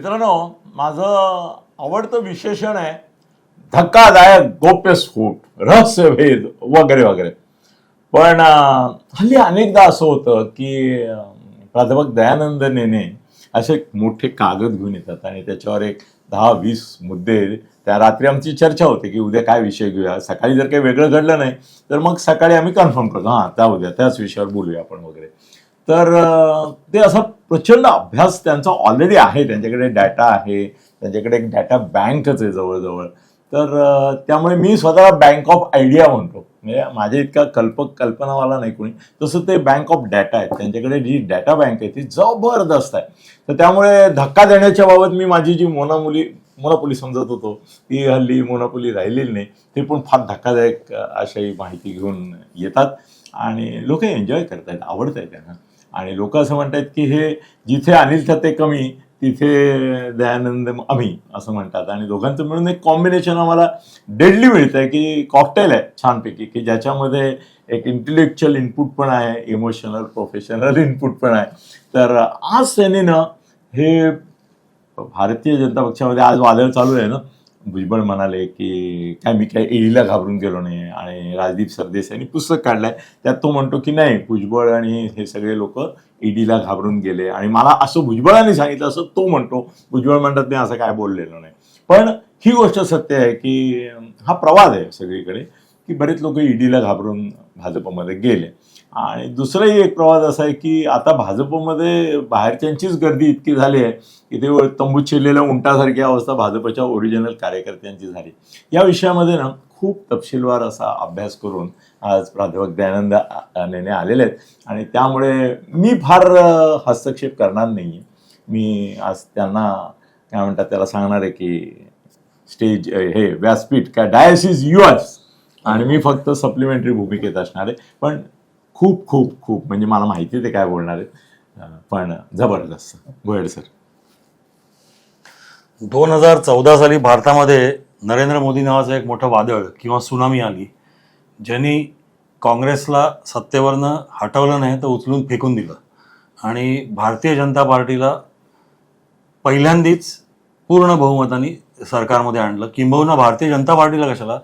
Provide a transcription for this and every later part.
मित्रांनो हो, माझं आवडतं विशेषण आहे धक्कादायक गोप्यस्फोट रहस्यभेद वगैरे वगैरे. पण हल्ली अनेकदा असं होतं की प्राध्यापक दयानंद नेने असे एक मोठे कागद घेऊन येतात आणि त्याच्यावर एक दहा वीस मुद्दे त्या रात्री आमची चर्चा होते की उद्या काय विषय घेऊया सकाळी जर काही वेगळं घडलं नाही तर मग सकाळी आम्ही कन्फर्म करतो हां त्या उद्या त्याच विषयावर बोलूया आपण वगैरे. तर ते असा प्रचंड अभ्यास त्यांचा ऑलरेडी आहे. त्यांच्याकडे डाटा आहे. त्यांच्याकडे एक डाटा बँकच आहे जवळजवळ. तर त्यामुळे मी स्वतःला बँक ऑफ आयडिया म्हणतो. म्हणजे माझ्या इतका कल्पक कल्पनावाला नाही कोणी. तसं ते बँक ऑफ डाटा आहे त्यांच्याकडे जी डाटा बँक आहे ती जबरदस्त आहे. तर त्यामुळे धक्का देण्याच्या बाबत मी माझी जी मोनामुली मोनापुली समजत होतो ती हल्ली मोनापुली राहिलेली नाही. ते पण फार धक्कादायक अं, अशी माहिती घेऊन येतात. आणि लोक एन्जॉय करतायत आवडत आहे त्यांना. आणि लोक असं म्हणतात की हे जिथे अनिल थत्ते कमी तिथे दयानंद आम्ही असं म्हणतात. आणि दोघांचं मिळून एक कॉम्बिनेशन आम्हाला डेडली मिळतं आहे की कॉकटेल आहे छानपैकी की ज्याच्यामध्ये एक इंटेलेक्च्युअल इनपुट पण आहे इमोशनल प्रोफेशनल इनपुट पण आहे. तर आज सेनेनं हे भारतीय जनता पक्षामध्ये आज वादळ चालू आहे ना भुजबळ म्हणाले की काय मी काय ईडीला घाबरून गेलो नाही आणि राजदीप सरदेसाईंनी पुस्तक काढलंय. त्यात तो म्हणतो की नाही भुजबळ आणि हे सगळे लोक ईडीला घाबरून गेले. आणि मला असं भुजबळाने सांगितलं असं तो म्हणतो. भुजबळ म्हणतात मी असं काय बोललेलो नाही. पण ही गोष्ट सत्य आहे की हा प्रवाद आहे सगळीकडे की बरेच लोक ईडीला घाबरून भाजपमध्ये गेले. आणि दुसराही एक प्रवाद असा आहे की आता भाजपमध्ये बाहेरच्यांचीच गर्दी इतकी झाली आहे की ते तंबूत शिरलेल्या उंटासारखी अवस्था भाजपच्या ओरिजिनल कार्यकर्त्यांची झाली. या विषयामध्ये ना खूप तपशीलवार असा अभ्यास करून आज प्राध्यापक दयानंद नेने आलेले आहेत. आणि त्यामुळे मी फार हस्तक्षेप करणार नाही मी आज त्यांना काय म्हणतात त्याला सांगणार आहे की स्टेज हे व्यासपीठ काय डायसिस युअर्स आणि मी फक्त सप्लिमेंटरी भूमिकेत असणार आहे. पण खूप खूप खूप म्हणजे मला माहिती आहे ते काय बोलणार आहे. पण जबरदस्त. गोयड सर दोन हजार चौदा साली भारतामध्ये नरेंद्र मोदी नावाचं एक मोठं वादळ किंवा सुनामी आली ज्यांनी काँग्रेसला सत्तेवरनं हटवलं नाही तर उचलून फेकून दिलं. आणि भारतीय जनता पार्टीला पहिल्यांदीच पूर्ण बहुमताने सरकारमध्ये आणलं. किंबहुना भारतीय जनता पार्टीला कशाला?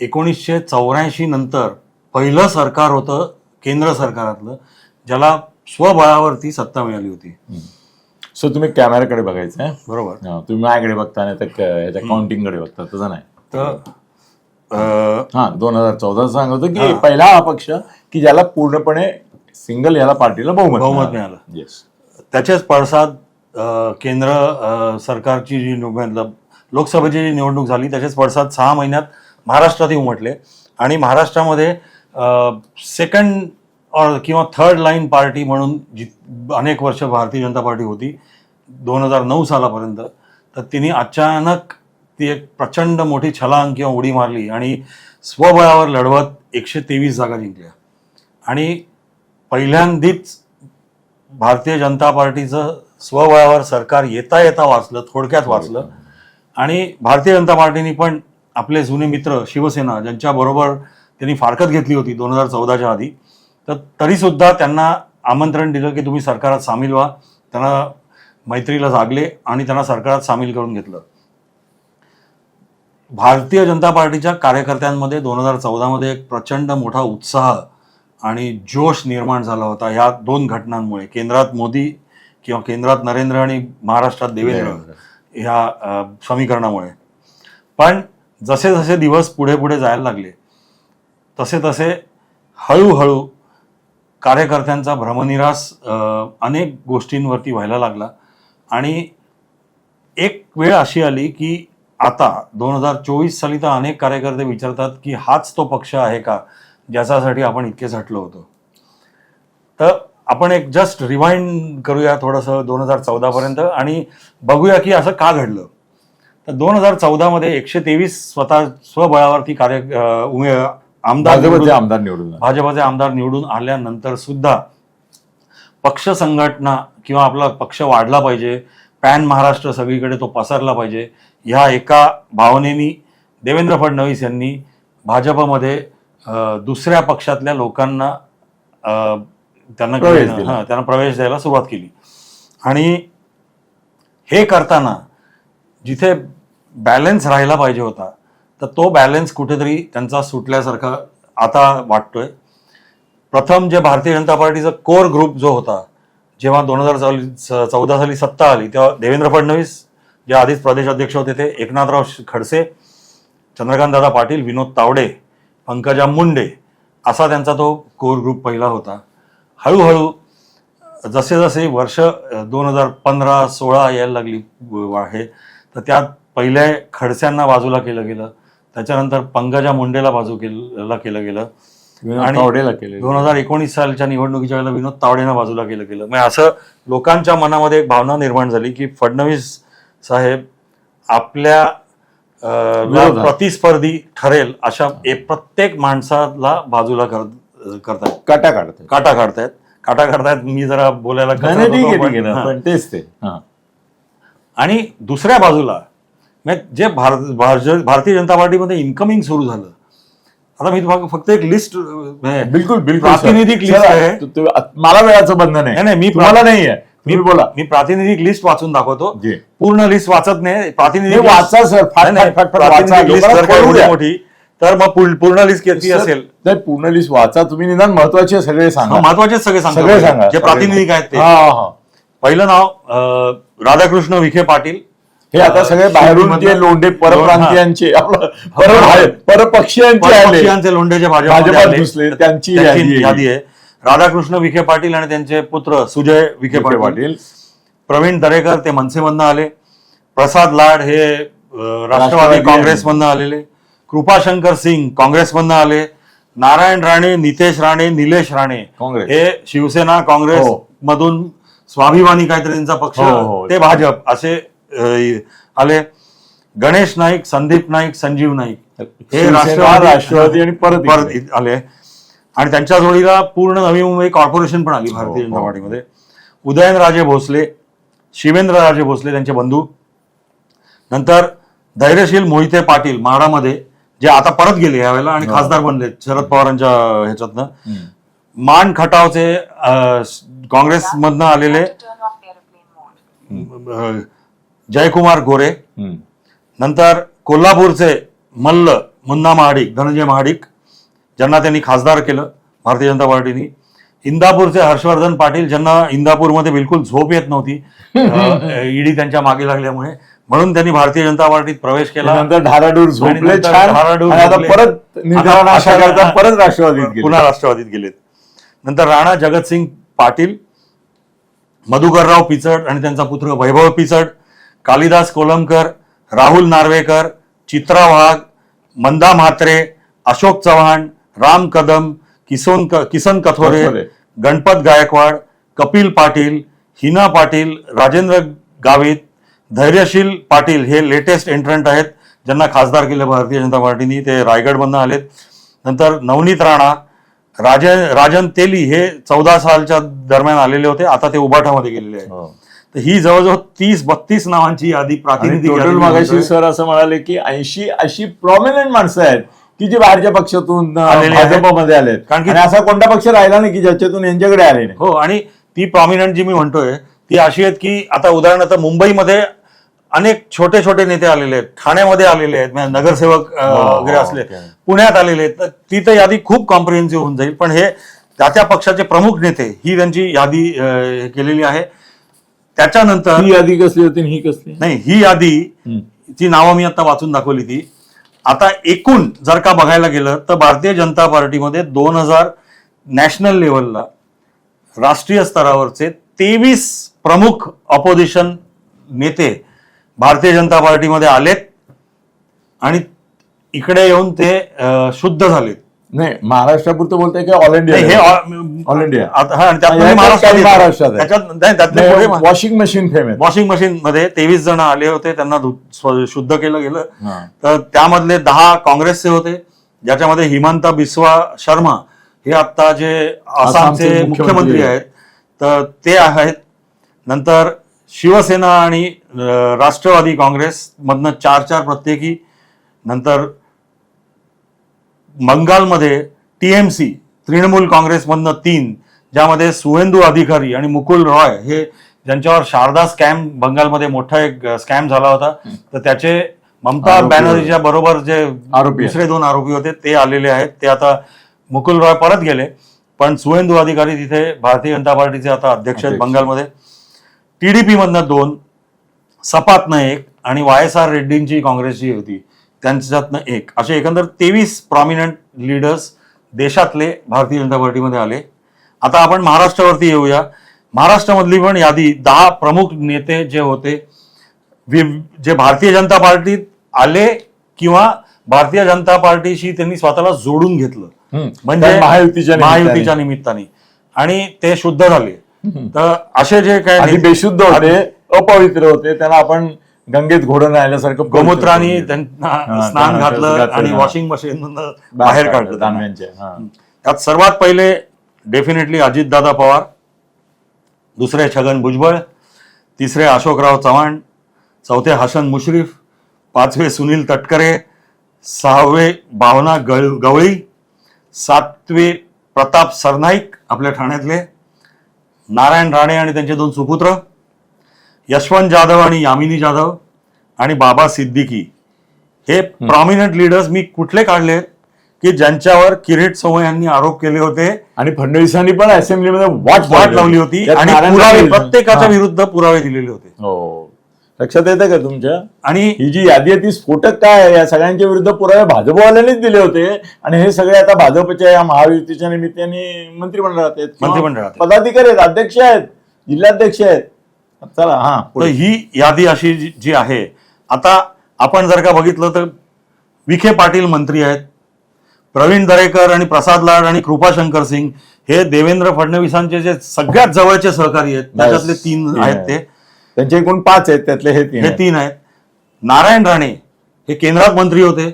एकोणीसशे चौऱ्याऐंशी नंतर पहिलं सरकार होतं केंद्र सरकारातलं ज्याला स्वबळावरती सत्ता मिळाली होती. सो तुम्ही कॅमेराकडे बघायचं आहे बरोबर तुम्ही माझ्याकडे बघता नाही तर काउंटिंगकडे बघता तसं नाही. तर हा दोन हजार चौदा सांगत होतो की. पहिला हा पक्ष की ज्याला पूर्णपणे सिंगल याला पार्टीला बहुमत बहुमत मिळालं. येस त्याचेच पडसाद केंद्र सरकारची जी मतलब लोकसभेची जी निवडणूक झाली त्याचेच पडसाद सहा महिन्यात महाराष्ट्रातही उमटले. आणि महाराष्ट्रामध्ये सेकंड और किंवा थर्ड लाईन पार्टी म्हणून जी अनेक वर्ष भारतीय जनता पार्टी होती दोन हजार नऊ सालापर्यंत तर तिने अचानक ती एक प्रचंड मोठी छलांग किंवा उडी मारली आणि स्वबळावर लढवत एकशे तेवीस जागा जिंकल्या. आणि पहिल्यांदीच भारतीय जनता पार्टीचं स्वबळावर सरकार येता येता वाचलं थोडक्यात वाचलं. आणि भारतीय जनता पार्टीने पण आपले जुने मित्र शिवसेना ज्यांच्याबरोबर त्यांनी फारकत घेतली होती दोन हजार चौदाच्या आधी. तर तरीसुद्धा त्यांना आमंत्रण दिलं की तुम्ही सरकारात सामील व्हा. त्यांना मैत्रीला जागले आणि त्यांना सरकारात सामील करून घेतलं. भारतीय जनता पार्टीच्या कार्यकर्त्यांमध्ये दोन हजार चौदामध्ये एक प्रचंड मोठा उत्साह आणि जोश निर्माण झाला होता. ह्या दोन घटनांमुळे केंद्रात मोदी किंवा केंद्रात नरेंद्र आणि महाराष्ट्रात देवेंद्र ह्या समीकरणामुळे. पण जसे जसे दिवस पुढे पुढे जायला लागले तसे तसे हळूहळू कार्यकर्त्यांचा भ्रमनिरास अनेक गोष्टींवरती व्हायला लागला. आणि एक वेळ अशी आली की आता दोन हजार चोवीस साली तर अनेक कार्यकर्ते विचारतात की हाच तो पक्ष आहे का ज्याच्यासाठी आपण इतके झटलो होतो? तर आपण एक जस्ट रिवाइंड करूया थोडंसं दोन हजार चौदापर्यंत आणि बघूया की असं का घडलं. तर दोन हजार चौदामध्ये एकशे तेवीस स्वतः स्वबळावरती कार्य उमे आमदार आमदार निवडून. भाजपाचे आमदार निवडून आल्यानंतर सुद्धा पक्ष संघटना किंवा आपला पक्ष वाढला पाहिजे पॅन महाराष्ट्र सगळीकडे तो पसरला पाहिजे ह्या एका भावनेनी देवेंद्र फडणवीस यांनी भाजपमध्ये दुसऱ्या पक्षातल्या लोकांना त्यांना. हां, त्यांना प्रवेश द्यायला सुरुवात केली आणि हे करताना जिथे बॅलन्स राहिला पाहिजे होता तर तो बॅलन्स कुठेतरी त्यांचा सुटल्यासारखा आता वाटतोय. प्रथम जे भारतीय जनता पार्टीचा कोर ग्रुप जो होता जेव्हा दोन हजार चौदा साली सत्ता आली तेव्हा देवेंद्र फडणवीस जे आधीच प्रदेश अध्यक्ष होते ते एकनाथराव खडसे चंद्रकांतदादा पाटील विनोद तावडे पंकजा मुंडे असा त्यांचा तो कोर ग्रुप पहिला होता. हळूहळू जसे जसे वर्ष दोन हजार पंधरा सोळा यायला लागली आहे तर त्यात पहिल्या खडस्यांना बाजूला केलं गेलं. त्याच्यानंतर पंकजा मुंडेला बाजू केलं केलं गेलं. विनोद आणि तावडेला केले दोन हजार एकोणीस सालच्या निवडणुकीच्या वेळेला विनोद तावडेनं बाजूला केलं गेलं. म्हणजे असं लोकांच्या मनामध्ये एक भावना निर्माण झाली की फडणवीस साहेब आपल्या. प्रतिस्पर्धी ठरेल अशा एक प्रत्येक माणसाला बाजूला कर- करतायत. काटा काढते काटा काढतायत. काटा काढतायत मी जरा बोलायला पण- तेच ते. आणि दुसऱ्या बाजूला म्हणजे जे भारत भारत- भारतीय जनता पार्टीमध्ये इन्कमिंग सुरू झालं. आता मी तुम्हाला फक्त एक लिस्ट बिलकुल बिलकुल प्रातिनिधिक. लिस्ट आहे. मला वेळाचं बंधन आहे. नाही, मी तुम्हाला नाही आहे. मी बोला. मी प्रातिनिधिक लिस्ट वाचून दाखवतो. जी. पूर्ण लिस्ट वाचत नाही. प्रातिनिधिक वाचा सर प्रातिनिधिक. मोठी तर मग पूर्ण- लिस्ट किती असेल. नाही पूर्ण लिस्ट वाचा. तुम्ही निदान महत्त्वाचे सगळे सांगा. महत्त्वाचे सगळे सांगा. सगळे सांगा. जे प्रातिनिधिक आहेत ते. पहिलं नाव राधाकृष्ण विखे पाटील. हे आता सगळे बाहेरून जे लोंढे परप्रांतीयांचे पर परपक्षीयांचे आले पक्षीयांचे लोंढे जे भाजपमध्ये भाजपात आले, घुसले, तर त्यांची यादी आहे. राधाकृष्ण विखे पाटील आणि त्यांचे पुत्र सुजय विखे पाटील. प्रवीण दरेकर ते मनसेमधनं आले. प्रसाद लाड हे राष्ट्रवादी काँग्रेसमधनं आलेले. कृपाशंकर सिंग काँग्रेसमधनं आले. नारायण राणे नितेश राणे निलेश राणे काँग्रेस. हे शिवसेना काँग्रेस हो. मधून स्वाभिमानी काहीतरी त्यांचा पक्ष हो, हो. ते भाजप असे आले गणेश नाईक संदीप नाईक संजीव नाईक हे राष्ट्रवादी राष्ट्रवादी आणि परत परत आले आणि त्यांच्या जोडीला पूर्ण नवी मुंबई कॉर्पोरेशन पण आली भारतीय जनता. पार्टीमध्ये उदयनराजे भोसले शिवेंद्र राजे भोसले त्यांचे बंधू नंतर धैर्यशील मोहिते पाटील म्हाडामध्ये जे आता परत गेले यावेळेला आणि हो. खासदार बनले शरद पवारांच्या ह्याच्यातनं. मान खटावचे काँग्रेसमधनं आलेले जयकुमार गोरे. नंतर कोल्हापूरचे मल्ल मुन्ना महाडिक धनंजय महाडिक ज्यांना त्यांनी खासदार केलं भारतीय जनता पार्टीनी इंदापूरचे हर्षवर्धन पाटील ज्यांना इंदापूरमध्ये बिलकुल झोप येत नव्हती ईडी त्यांच्या मागे लागल्यामुळे म्हणून त्यांनी भारतीय जनता पार्टीत प्रवेश केला नंतर झोपले. परत परत राष्ट्रवादीत. पुन्हा राष्ट्रवादीत गेलेत नंतर राणा जगतसिंग पाटील मधुकरराव पिचड आणि त्यांचा पुत्र वैभव पिचड कालिदास कोलमकर राहुल नार्वेकर चित्रा वाघ मंदा म्हात्रे अशोक चव्हाण राम कदम किसन किसन कथोरे. गणपत गायकवाड कपिल पाटील हिना पाटील राजेंद्र गावित धैर्यशील पाटील हे लेटेस्ट एंट्रंट आहेत ज्यांना खासदार केलं भारतीय जनता पार्टीनी ते रायगडमधनं आलेत नंतर नवनीत राणा राजन राजन तेली हे चौदा सालच्या दरम्यान आलेले होते आता ते उबाठामध्ये गेलेले आहेत हो. तर ही जवळजवळ तीस बत्तीस नावांची यादी प्रातिनिधिक यादी मागाशी. सर असं म्हणाले की ऐंशी अशी प्रॉमिनंट माणसं आहेत की जे बाहेरच्या पक्षातून. भाजपमध्ये आलेत. कारण की- असा कोणता पक्ष राहिला नाही की ज्याच्यातून यांच्याकडे आले नाही. हो आणि ती प्रॉमिनंट जी मी म्हणतोय ती अशी आहेत की आता उदाहरणार्थ मुंबईमध्ये अनेक छोटे छोटे नेते आलेले आहेत. ठाण्यामध्ये आलेले आहेत. म्हणजे नगरसेवक अं, हो, वगैरे हो, असले. पुण्यात आलेले आहेत. ती तर यादी खूप कॉम्प्रिहेन्सिव्ह होऊन जाईल. पण हे त्या त्या पक्षाचे प्रमुख नेते ही त्यांची यादी केलेली आहे. त्याच्यानंतर ही यादी कसली होती आणि ही कसली? नाही ही यादी. ती नावं मी आता वाचून दाखवली ती. आता एकूण जर का बघायला गेलं तर भारतीय जनता पार्टीमध्ये दोन हजार नॅशनल लेवलला राष्ट्रीय स्तरावरचे तेवीस प्रमुख ऑपोजिशन नेते भारतीय जनता पार्टीमध्ये आलेत आणि इकडे येऊन ते शुद्ध झालेत. नाही महाराष्ट्रापुरतं बोलताय की ऑल इंडिया हे ऑल इंडिया. हा, महाराष्ट्रात washing machine female washing machine मध्ये तेवीस जण आले होते त्यांना शुद्ध केलं गेलं. तर त्यामधले दहा काँग्रेसचे होते ज्याच्यामध्ये हिमंता बिस्वा शर्मा हे आता जे आसामचे मुख्यमंत्री आहेत. तर ते आहेत. नंतर शिवसेना आणि राष्ट्रवादी काँग्रेस मधनं चार चार प्रत्येकी. नंतर बंगालमध्ये टीएमसी तृणमूल काँग्रेसमधनं तीन ज्यामध्ये सुवेंदू अधिकारी आणि मुकुल रॉय हे ज्यांच्यावर शारदा स्कॅम बंगालमध्ये मोठा एक स्कॅम झाला होता. तर त्याचे ममता बॅनर्जीच्या बरोबर जे आरोपी. दुसरे दोन आरोपी होते ते आलेले आहेत. ते आता मुकुल रॉय परत गेले पण सुवेंदू अधिकारी तिथे भारतीय जनता पार्टीचे आता अध्यक्ष आहेत. बंगालमध्ये. टीडीपी मधनं दोन सपातनं एक आणि वाय एस आर रेड्डींची काँग्रेसची होती. त्यांच्यातनं एक. असे एकंदर तेवीस प्रॉमिनंट लीडर्स देशातले भारतीय जनता पार्टीमध्ये आले. आता आपण महाराष्ट्रावरती येऊया. महाराष्ट्रामधली पण यादी दहा प्रमुख नेते जे होते जे भारतीय जनता पार्टीत आले किंवा भारतीय जनता पार्टीशी त्यांनी स्वतःला जोडून घेतलं. म्हणजे महायुतीच्या निमित्ताने. महायुतीच्या निमित्ताने. आणि ते शुद्ध झाले. तर असे जे काय बेशुद्ध होते अपवित्र होते त्यांना आपण गंगेत घोडं आणल्यासारखं गोमूत्राने त्यांना स्नान घातलं आणि. वॉशिंग मशीन बाहेर काढलं. दानव्यांचे. त्यात सर्वात पहिले डेफिनेटली अजितदादा पवार दुसरे छगन भुजबळ तिसरे अशोकराव चव्हाण चौथे हसन मुश्रीफ पाचवे सुनील तटकरे सहावे भावना गळ गवळी सातवे प्रताप सरनाईक आपल्या ठाण्यातले नारायण राणे आणि त्यांचे दोन सुपुत्र यशवंत जाधव आणि यामिनी जाधव आणि बाबा सिद्दीकी. हे प्रॉमिनंट लीडर्स मी कुठले काढले की ज्यांच्यावर किरीट सोमय यांनी आरोप केले होते? आणि फडणवीसांनी पण असेंब्लीमध्ये वाट वाट लावली होती. आणि पुरावे प्रत्येकाच्या. विरुद्ध पुरावे दिलेले होते. हो. लक्षात येतं का तुमच्या? आणि ही जी यादी आहे ती स्फोटक काय आहे? या सगळ्यांच्या विरुद्ध पुरावे भाजपवाल्यांनीच दिले होते. आणि हे सगळे आता भाजपच्या या महायुतीच्या निमित्ताने मंत्रिमंडळात आहेत मंत्रिमंडळात. पदाधिकारी आहेत अध्यक्ष आहेत जिल्हाध्यक्ष आहेत. चला हा तर. ही यादी अशी जी- जी आहे आता आपण जर का बघितलं तर विखे पाटील मंत्री आहेत. प्रवीण दरेकर आणि प्रसाद लाड आणि कृपाशंकर सिंग हे देवेंद्र फडणवीसांचे जे सगळ्यात जवळचे सहकारी आहेत त्याच्यातले तीन तीन आहेत आहेत. ते. त्यांचे एकूण पाच आहेत त्यातले हे तीन हे आहेत. तीन आहेत. नारायण राणे हे केंद्रात मंत्री होते.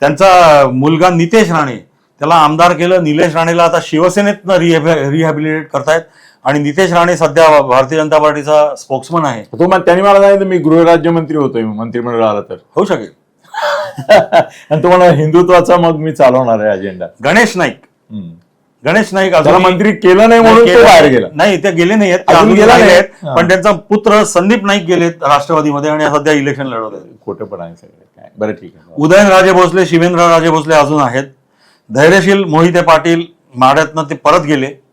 त्यांचा मुलगा नितेश राणे त्याला आमदार केलं. निलेश राणेला आता शिवसेनेतनं रिहॅबिलिटेट करतायत. आणि नितेश राणे सध्या भारतीय जनता पार्टीचा स्पोक्समन आहे. तो मग त्यांनी मला सांगितलं मी गृहराज्यमंत्री होतोय मंत्रिमंडळ आला तर. होऊ शकेल. आणि तो म्हणा हिंदुत्वाचा मग मी चालवणार आहे अजेंडा गणेश नाईक. गणेश नाईक अजूनही- मंत्री केलं नाही म्हणून तो बाहेर गेला. नाही ते गेले नाही आहेत ते अजून अजून गेला राहिले नाही. आहेत. हा. पण त्यांचा पुत्र संदीप नाईक गेलेत राष्ट्रवादीमध्ये आणि सध्या इलेक्शन लढवत आहेत. खोटं पण आहे सगळं. काय? बरं ठीक आहे. उदयनराजे भोसले शिवेंद्र राजे भोसले अजून आहेत. धैर्यशील मोहिते पाटील माड्यातनं ते परत गेले.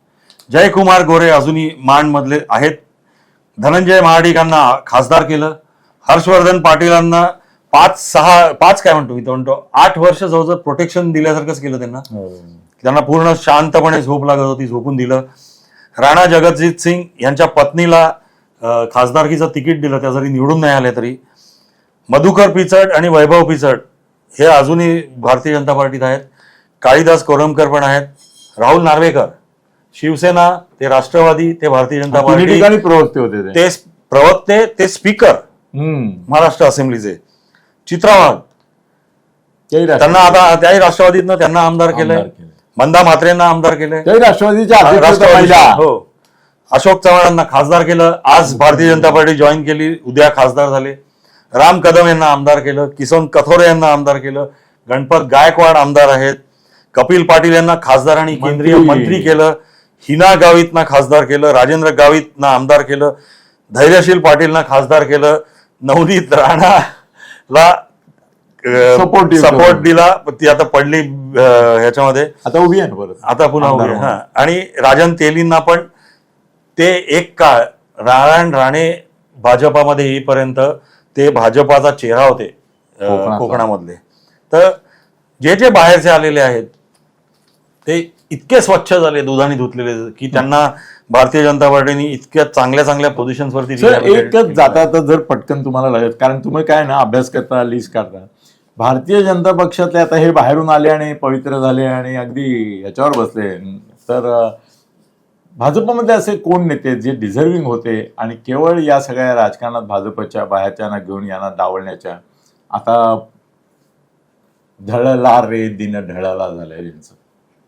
जयकुमार गोरे अजूनही माणमधले आहेत. धनंजय महाडिकांना खासदार केलं. हर्षवर्धन पाटीलांना पाच सहा पाच काय म्हणतो मी तो म्हणतो आठ वर्ष जवळजवळ प्रोटेक्शन दिल्यासारखंच केलं त्यांना. हो. त्यांना पूर्ण शांतपणे झोप लागत होती झोपून दिलं. राणा जगतजित सिंग यांच्या पत्नीला खासदारकीचं तिकीट दिलं त्या जरी निवडून नाही आले तरी. मधुकर पिचड आणि वैभव पिचड हे अजूनही भारतीय जनता पार्टीत आहेत. काळीदास कोरमकर पण आहेत. राहुल नार्वेकर शिवसेना ते राष्ट्रवादी ते भारतीय जनता पार्टी ठिकाणी प्रवक्ते होते ते. प्रवक्ते ते स्पीकर. महाराष्ट्र असेंब्लीचे. चित्रावाग त्यांना आता त्याही राष्ट्रवादीतनं त्यांना आमदार केलंय. मंदा म्हात्रेंना आमदार केलंय. राष्ट्रवादीच्या. हो अशोक चव्हाणांना खासदार केलं. आज भारतीय जनता पार्टी जॉईन केली. उद्या खासदार झाले. राम कदम यांना आमदार केलं. किसन कथोरे यांना आमदार केलं. गणपत गायकवाड आमदार आहेत. कपिल पाटील यांना खासदार आणि केंद्रीय. मंत्री केलं. हिना गावितना खासदार केलं राजेंद्र गावितना आमदार केलं धैर्यशील पाटीलना खासदार केलं नवनीत राणाला सपोर्ट करून. दिला ती आता पडली ह्याच्यामध्ये आता उभी आहे परत आता पुन्हा उभी. हा आणि राजन तेलींना पण ते एक काळ नारायण राणे भाजपामध्ये येईपर्यंत ते भाजपाचा चेहरा होते. कोकणामधले तर जे जे बाहेरचे आलेले आहेत ते इतके स्वच्छ झाले दुधाने धुतलेले की त्यांना भारतीय जनता पार्टीने इतक्या चांगल्या चांगल्या पोझिशन्स वरती सर rehabilitate एकच. जाता जर पटकन तुम्हाला लागत कारण तुम्ही काय ना अभ्यास करता लिस्ट करता भारतीय जनता पक्षातले आता हे बाहेरून आले आणि पवित्र झाले आणि अगदी याच्यावर बसले. तर भाजपमध्ये असे कोण नेते जे डिझर्विंग होते आणि केवळ या सगळ्या राजकारणात भाजपच्या बाहेरच्यांना घेऊन यांना डावलण्याच्या? आता ढळला रे दिन ढळाला झालंय यांचं.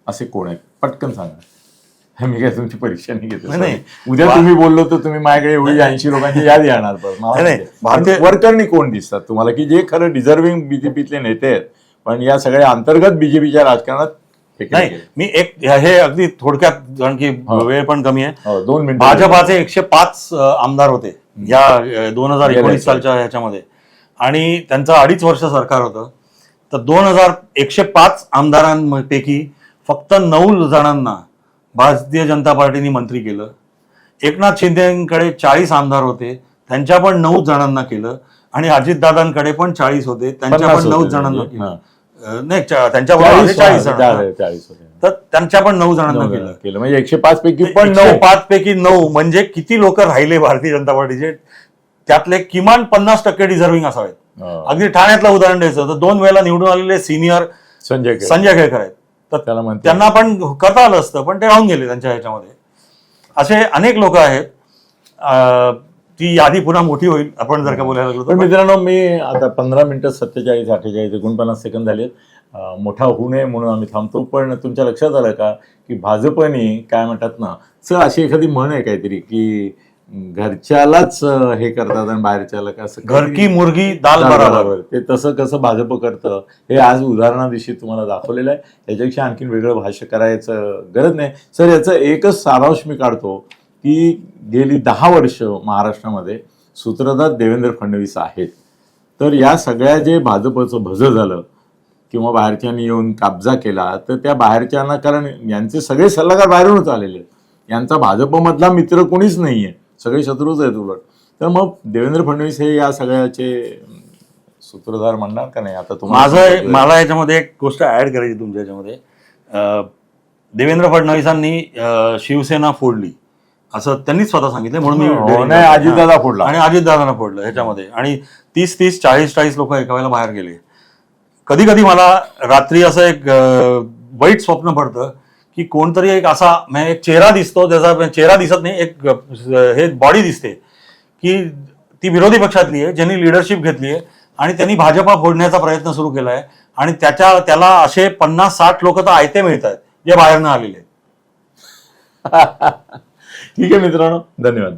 असे कोण आहेत? पटकन सांगा. मी काय तुमची परीक्षा नाही घेत. नाही, नाही. उद्या तुम्ही बोललो तर तुम्ही माझ्याकडे एवढी ऐंशी लोकांची यादी पण वर्करनी कोण दिसतात? तुम्हाला की जे खरं डिझर्विंग बीजेपीतले नेते आहेत पण या सगळ्या अंतर्गत बीजेपीच्या राजकारणात. नाही मी एक हे अगदी थोडक्यात कारण की. वेळ पण कमी आहे. हो, दोन मिनिटं भाजपाचे एकशे पाच आमदार होते या दोन हजार एकोणीस सालच्या ह्याच्यामध्ये. आणि त्यांचं अडीच वर्ष सरकार होतं. तर दोन हजार एकशे पाच आमदारांपैकी फक्त नऊ जणांना भारतीय जनता पार्टीने मंत्री केलं. एकनाथ शिंदेकडे चाळीस आमदार होते त्यांच्या पण नऊ जणांना केलं आणि अजितदादांकडे पण चाळीस होते त्यांच्या पण नऊ होते जणांना म्हणजे, केलं. नाही त्यांच्या चाळीस. तर त्यांच्या पण नऊ जणांना केलं. केलं. म्हणजे एकशे पाच पैकी पण नऊ. पाच पैकी नऊ. म्हणजे किती लोक राहिले भारतीय जनता पार्टीचे? त्यातले किमान पन्नास टक्के डिझर्विंग असावेत. अगदी ठाण्यातलं उदाहरण द्यायचं तर दोन वेळेला निवडून आलेले सिनियर संजय. संजय केळकर आहेत. तर त्यांना पण करता आलं असतं पण ते राहून गेले त्यांच्या ह्याच्यामध्ये. असे अनेक लोक आहेत. ती यादी पुन्हा मोठी होईल आपण जर का बोलायला लागलो तर. मित्रांनो मी आता पंधरा मिनिटं सत्तेचाळीस अठ्ठेचाळीस एकोणपन्नास सेकंद झालेत. अं, मोठा होऊ नये म्हणून आम्ही थांबतो. पण तुमच्या लक्षात आलं का? की भाजपने काय म्हणतात ना सर अशी एखादी म्हण आहे काहीतरी की घरच्यालाच हे करतात आणि बाहेरच्याला का असं घर की मुर्गी दाल बराबर. ते तसं कसं भाजप करतं हे आज उदाहरणादिवशी तुम्हाला दाखवलेलं आहे. याच्यापेक्षा आणखीन वेगळं भाष्य करायचं गरज नाही. सर याचं एकच सारांश मी काढतो की गेली दहा वर्ष महाराष्ट्रामध्ये सूत्रधार देवेंद्र फडणवीस आहेत. तर या सगळ्या जे भाजपचं भजं झालं किंवा बाहेरच्यांनी येऊन काबजा केला तर त्या बाहेरच्यांना कारण यांचे सगळे सल्लागार बाहेरूनच आलेले आहेत. यांचा भाजपमधला मित्र कोणीच नाहीये. सगळे शत्रूच आहेत उलट. तर मग देवेंद्र फडणवीस हे या सगळ्याचे सूत्रधार म्हणणार का नाही? आता माझं मला याच्यामध्ये एक गोष्ट ऍड करायची तुमच्या याच्यामध्ये. देवेंद्र फडणवीसांनी शिवसेना फोडली. असं त्यांनीच स्वतः सांगितलं म्हणून मी हो, नाही, अजितदादा फोडला. आणि अजितदादांना फोडलं ह्याच्यामध्ये. आणि तीस तीस चाळीस चाळीस लोक एका वेळेला बाहेर गेले. कधी कधी मला रात्री असं एक वाईट स्वप्न पडतं की कोणतरी एक असा म्हणजे एक चेहरा दिसतो त्याचा चेहरा दिसत नाही एक हे बॉडी दिसते की ती विरोधी पक्षातली आहे ज्यांनी लिडरशिप घेतली आहे आणि त्यांनी भाजपा फोडण्याचा प्रयत्न सुरू केला आहे आणि त्याच्या त्याला असे पन्नास साठ लोक तर आयते मिळत आहेत जे बाहेरनं आलेले आहेत. ठीक आहे मित्रांनो धन्यवाद